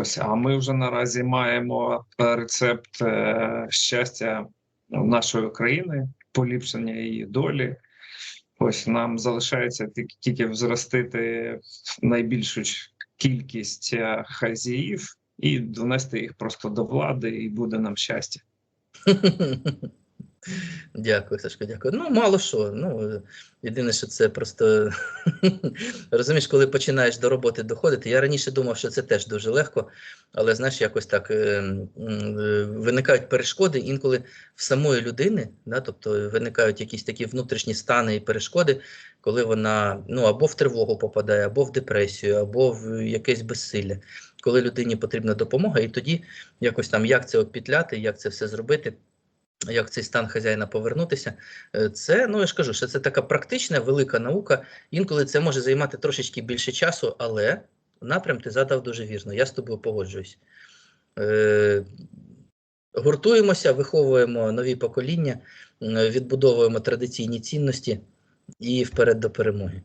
Ось, а ми вже наразі маємо рецепт е, щастя нашої країни, поліпшення її долі. Ось нам залишається тільки- взростити найбільшу кількість е, хазяїв і донести їх просто до влади, і буде нам щастя. Дякую, Сашко, дякую. Ну, мало що. Ну, єдине, що це просто розумієш, коли починаєш до роботи доходити. Я раніше думав, що це теж дуже легко, але знаєш, якось так е, е, виникають перешкоди інколи в самої людини, да, тобто виникають якісь такі внутрішні стани і перешкоди, коли вона ну або в тривогу попадає, або в депресію, або в якесь безсилля. Коли людині потрібна допомога, і тоді якось там як це обпітляти, як це все зробити. Як цей стан хазяїна повернутися, Е, це ну я ж кажу, що це така практична велика наука. Інколи це може займати трошечки більше часу, але напрям ти задав дуже вірно. Я з тобою погоджуюсь. Е, гуртуємося, виховуємо нові покоління, відбудовуємо традиційні цінності і вперед до перемоги.